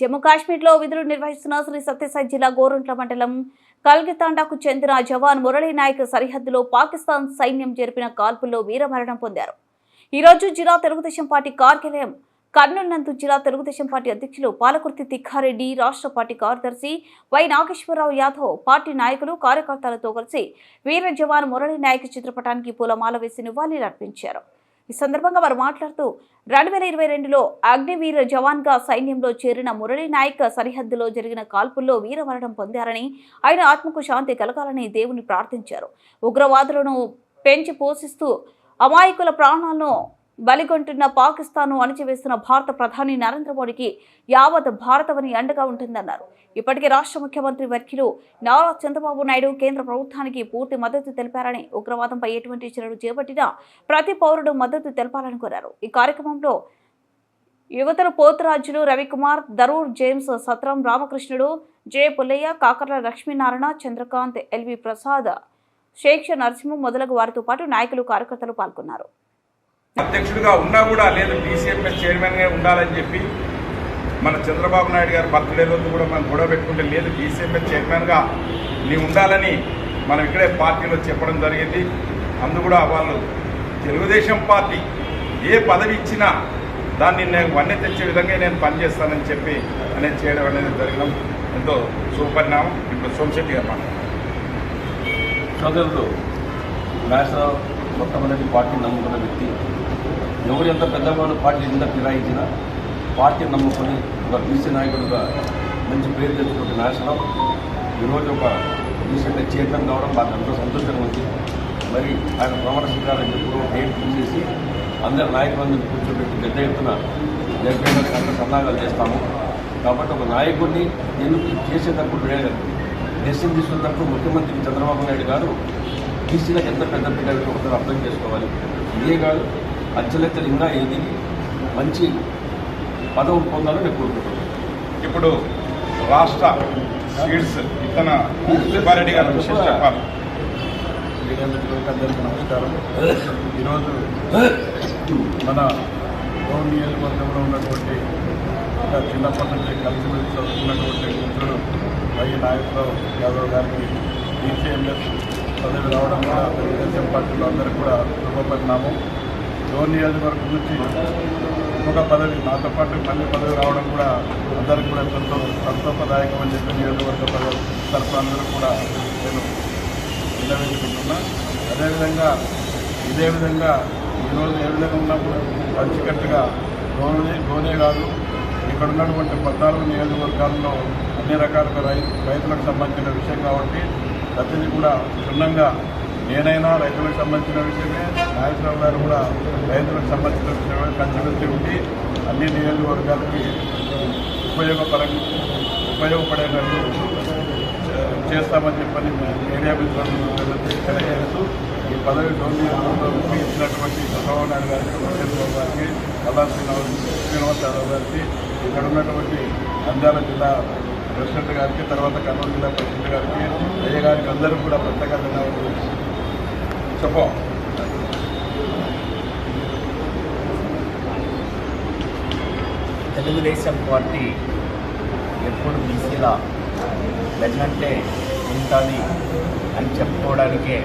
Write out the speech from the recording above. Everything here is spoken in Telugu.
జమ్మూ కాశ్మీర్లో విధులు నిర్వహిస్తున్న శ్రీ సత్యసాయి జిల్లా గోరంట్ల మండలం కల్గితాండాకు చెందిన జవాన్ మురళీ నాయక్ సరిహద్దులో పాకిస్తాన్ సైన్యం జరిపిన కాల్పుల్లో వీరమరణం పొందారు. ఈరోజు జిల్లా తెలుగుదేశం పార్టీ కార్యాలయం కర్నూలు నందు జిల్లా తెలుగుదేశం పార్టీ అధ్యక్షులు పాలకుర్తి తిక్కారెడ్డి రాష్ట్ర పార్టీ కార్యదర్శి వై నాగేశ్వరరావు యాదవ్ పార్టీ నాయకులు కార్యకర్తలతో కలిసి వీర జవాన్ మురళీ నాయక్ చిత్రపటానికి పూలమాల వేసి నివాళులర్పించారు. ఈ సందర్భంగా వారు మాట్లాడుతూ రెండు వేల ఇరవై రెండులో అగ్నివీర జవాన్గా సైన్యంలో చేరిన మురళీ నాయక్ సరిహద్దులో జరిగిన కాల్పుల్లో వీరమరణం పొందారని ఆయన ఆత్మకు శాంతి కలగాలని దేవుని ప్రార్థించారు. ఉగ్రవాదులను పెంచి పోషిస్తూ అమాయకుల ప్రాణాలను బలిగొంటున్న పాకిస్తాన్ను అణచివేస్తున్న భారత ప్రధాని నరేంద్ర మోడీకి యావత్ భారతవని అండగా ఉంటుందన్నారు. ఇప్పటికే రాష్ట్ర ముఖ్యమంత్రి వర్కిలు నారా చంద్రబాబు నాయుడు కేంద్ర ప్రభుత్వానికి పూర్తి మద్దతు తెలిపారని ఉగ్రవాదంపై ఎటువంటి చర్యలు చేపట్టినా ప్రతి పౌరుడు మద్దతు తెలపాలని కోరారు. ఈ కార్యక్రమంలో యువతలు పోతురాజులు రవికుమార్ దరూర్ జేమ్స్ సత్రం రామకృష్ణుడు J Pullaiah Kakarla Lakshminarayana Chandrakanth L V Prasad శేక్ష Narasimham మొదలగు వారితో పాటు నాయకులు కార్యకర్తలు పాల్గొన్నారు. అధ్యక్షుడిగా ఉన్నా కూడా లేదు డీసీఎంఎస్ చైర్మన్గా ఉండాలని చెప్పి మన చంద్రబాబు నాయుడు గారు బర్త్డే రోజు కూడా మనం గొడవ పెట్టుకుంటే లేదు డీసీఎంఎస్ చైర్మన్గా నీవు ఉండాలని మనం ఇక్కడే పార్టీలో చెప్పడం జరిగింది. అందు కూడా వాళ్ళు తెలుగుదేశం పార్టీ ఏ పదవి ఇచ్చినా దాన్ని నేను వన్నె తెచ్చే విధంగా నేను పనిచేస్తానని చెప్పి అనేది చేయడం అనేది జరగడం ఎంతో సుపరిణామం. ఇప్పుడు సోమశెట్టి గారు మాట్లాడారు సోదరుడు నేషనల్ మొట్టమొదటి పార్టీ నమ్ముకున్న వ్యక్తి. ఎవరు ఎంత పెద్దవాడు పార్టీ ఎంత ఫిరాయించినా పార్టీని నమ్ముకొని ఒక బీసీ నాయకుడుగా మంచి పేరు తెచ్చుకుంటే నేషనల్ ఈరోజు ఒక రీసెంట్గా చేయటం కావడం మాకు ఎంతో సంతోషంగా ఉంది. మరి ఆయన ప్రమాణ స్వీకారం ఎప్పుడు డేట్ తీసేసి అందరి నాయకులందరినీ కూర్చోబెట్టి పెద్ద ఎత్తున జరిపేందుకు అంత సన్నాహాలు చేస్తాము. కాబట్టి ఒక నాయకుడిని ఎందుకు చేసేటప్పుడు డెసిషన్ తీసుకున్నప్పుడు ముఖ్యమంత్రి చంద్రబాబు నాయుడు గారు బీసీలకు ఎంత పెద్ద పిల్ల ఒకసారి అర్థం చేసుకోవాలి. ఇదే కాదు అత్యలెత్తలు ఇంకా ఎదిగి మంచి పదవులు పొందాలని నేను కోరుకుంటున్నాను. ఇప్పుడు రాష్ట్ర సీడ్స్ ఇతన సుబ్బారెడ్డి గారు విషయం చెప్పాలి. అందరికీ నమస్కారం. ఈరోజు మన గౌడ్ నియోజకవర్గంలో ఉన్నటువంటి ఇంకా చిన్నప్పటి నుంచి కలిసిమెలిసి చదువుతున్నటువంటి మిత్రుడు వై నాగేశ్వరరావు యాదవ్ గారికి డీసీఎంఎస్ పదవి రావడం కూడా తెలుగుదేశం పార్టీలో అందరికీ కూడా శుభపరిణామం. గౌడ్ నియోజకవర్గం నుంచి ఒక పదవి నాతో పాటు మళ్ళీ పదవి రావడం కూడా అందరికీ కూడా సంతో సంతోషదాయకం అని చెప్పి నియోజకవర్గ పదవి తరఫున అందరూ కూడా నేను విన్నవించుకుంటున్నా. అదేవిధంగా ఇదే విధంగా ఈరోజు ఏ విధంగా ఉన్నప్పుడు పంచికట్టుగా గోనే గోనే కాదు ఇక్కడ ఉన్నటువంటి పద్నాలుగు నియోజకవర్గాల్లో అన్ని రకాల రైతులకు సంబంధించిన విషయం కాబట్టి ప్రతిదీ కూడా క్షుణ్ణంగా నేనైనా రైతులకు సంబంధించిన విషయమే నాగేశ్వరరావు గారు కూడా రైతులకు సంబంధించిన విషయమే కన్సల్టెన్సీ ఉండి అన్ని నియోజకవర్గాలకి ఉపయోగపరంగా ఉపయోగపడేటట్టు చేస్తామని చెప్పని ఏరియా మిత్రులు తెలియజేస్తూ ఈ పదవి డోన్ ఇచ్చినటువంటి చంద్రబాబు నాయుడు గారికి చంద్రబాబు గారికి అల్లా శ్రీనివాస్ శ్రీనివాస్ యాదవ్ గారికి ఇక్కడ ఉన్నటువంటి అంజాల జిల్లా ప్రెసిడెంట్ గారికి తర్వాత కర్నూలు జిల్లా ప్రెసిడెంట్ గారికి అయ్య గారికి అందరూ కూడా ప్రత్యేక ధన్యవాదాలు చెప్పు. తెలుగుదేశం పార్టీ ఎప్పుడు బీసీల వెన్నంటే ఉంటుంది అని చెప్పుకోవడానికే